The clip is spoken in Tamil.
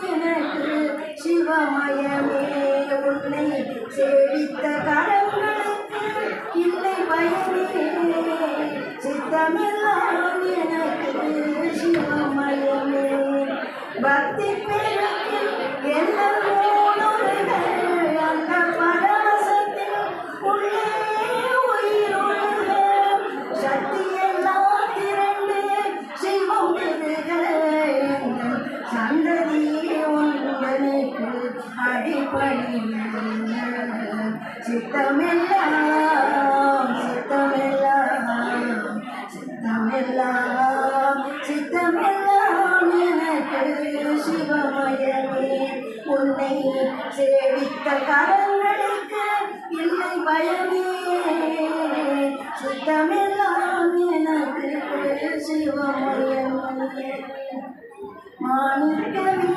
எனக்கு சிவமயமே உன்னை சேவித்த கடவுளுக்கு இல்லை பயமே. சித்தமெல்லாம் எனக்கு சிவமயமே. பக்தி அடிப்படையில் சித்தமெல்லாம் சித்தமெல்லாம் சித்தமெல்லாம் சித்தமெல்லாம் எனக்கு சிவமயமே உன்னை சேவித்த கரங்களுக்கு இல்லை பயமே சித்தமெல்லாம் எனக்கு சிவமயமே மாணிக்கமே